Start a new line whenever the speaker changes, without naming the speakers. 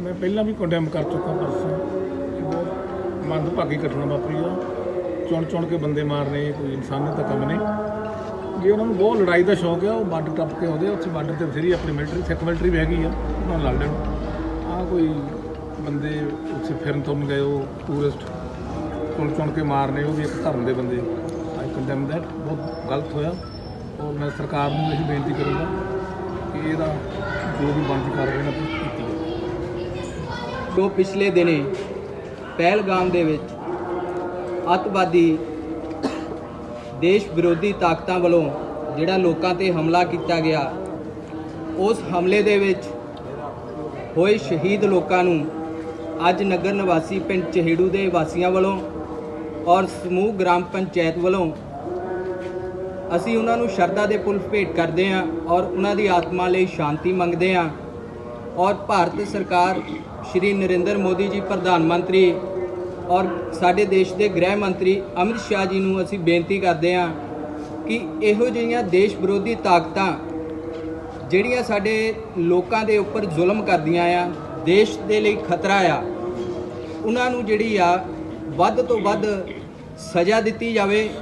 ਮੈਂ ਪਹਿਲਾਂ ਵੀ ਕੰਡੈਮ ਕਰ ਚੁੱਕਾ ਪਰਸੋਂ ਇਹ ਬਹੁਤ ਮੰਦਭਾਗੀ ਘਟਨਾ ਵਾਪਰੀ ਆ। ਚੁਣ ਚੁਣ ਕੇ ਬੰਦੇ ਮਾਰਨੇ ਕੋਈ ਇਨਸਾਨੀਅਤ ਦਾ ਕੰਮ ਨਹੀਂ। ਜੇ ਉਹਨਾਂ ਨੂੰ ਬਹੁਤ ਲੜਾਈ ਦਾ ਸ਼ੌਕ ਆ ਉਹ ਬਾਰਡਰ ਟੱਪ ਕੇ ਆਉਂਦੇ ਆ, ਉੱਥੇ ਬਾਰਡਰ ਤੇ ਬਥੇਰੀ ਆਪਣੀ ਮਿਲਟਰੀ ਸਿੱਖ ਮਿਲਟਰੀ ਵੀ ਹੈਗੀ ਆ ਉਹਨਾਂ ਨੂੰ ਲੜ ਲੈਣ। ਆ ਕੋਈ ਬੰਦੇ ਉੱਥੇ ਫਿਰਨ ਤੁਰਨ ਗਏ ਉਹ ਟੂਰਿਸਟ ਚੁਣ ਚੁਣ ਕੇ ਮਾਰਨੇ ਉਹ ਵੀ ਇੱਕ ਧਰਮ ਦੇ ਬੰਦੇ। ਆਈ ਕੰਡੈਮ ਦੈਟ ਬਹੁਤ ਗਲਤ ਹੋਇਆ। ਔਰ ਮੈਂ ਸਰਕਾਰ ਨੂੰ ਇਹ ਬੇਨਤੀ ਕਰੂੰਗਾ ਕਿ ਇਹਦਾ ਜੋ ਵੀ ਬਣਦੀ ਰਹੇ ਨਾ ਕੀਤੀ
ਜੋ ਪਿਛਲੇ ਦਿਨੇ ਪਹਿਲਗਾਮ ਦੇ ਵਿੱਚ ਅੱਤਵਾਦੀ ਦੇਸ਼ ਵਿਰੋਧੀ ਤਾਕਤਾਂ ਵੱਲੋਂ ਜਿਹੜਾ ਲੋਕਾਂ ਤੇ ਹਮਲਾ ਕੀਤਾ ਗਿਆ, ਉਸ ਹਮਲੇ ਦੇ ਵਿੱਚ ਹੋਏ ਸ਼ਹੀਦ ਲੋਕਾਂ ਨੂੰ ਅੱਜ ਨਗਰ ਨਿਵਾਸੀ ਪਿੰਡ ਚਹੇੜੂ ਦੇ ਵਾਸੀਆਂ ਵੱਲੋਂ ਔਰ ਸਮੂਹ ਗ੍ਰਾਮ ਪੰਚਾਇਤ ਵੱਲੋਂ ਅਸੀਂ ਉਹਨਾਂ ਨੂੰ ਸ਼ਰਧਾ ਦੇ ਪੁੱਲ ਭੇਟ ਕਰਦੇ ਹਾਂ ਔਰ ਉਹਨਾਂ ਦੀ ਆਤਮਾ ਲਈ ਸ਼ਾਂਤੀ ਮੰਗਦੇ ਹਾਂ। ਔਰ ਭਾਰਤ ਸਰਕਾਰ ਸ਼੍ਰੀ ਨਰਿੰਦਰ ਮੋਦੀ ਜੀ, ਪ੍ਰਧਾਨ ਮੰਤਰੀ ਔਰ ਸਾਡੇ ਦੇਸ਼ ਦੇ ਗ੍ਰਹਿ ਮੰਤਰੀ ਅਮਿਤ ਸ਼ਾਹ ਜੀ ਨੂੰ ਅਸੀਂ ਬੇਨਤੀ ਕਰਦੇ ਹਾਂ ਕਿ ਇਹੋ ਜਿਹੀਆਂ ਦੇਸ਼ ਵਿਰੋਧੀ ਤਾਕਤਾਂ ਜਿਹੜੀਆਂ ਸਾਡੇ ਲੋਕਾਂ ਦੇ ਉੱਪਰ ਜ਼ੁਲਮ ਕਰਦੀਆਂ ਆ, ਦੇਸ਼ ਦੇ ਲਈ ਖਤਰਾ ਆ, ਉਹਨਾਂ ਨੂੰ ਜਿਹੜੀ ਆ ਵੱਧ ਤੋਂ ਵੱਧ ਸਜ਼ਾ ਦਿੱਤੀ ਜਾਵੇ।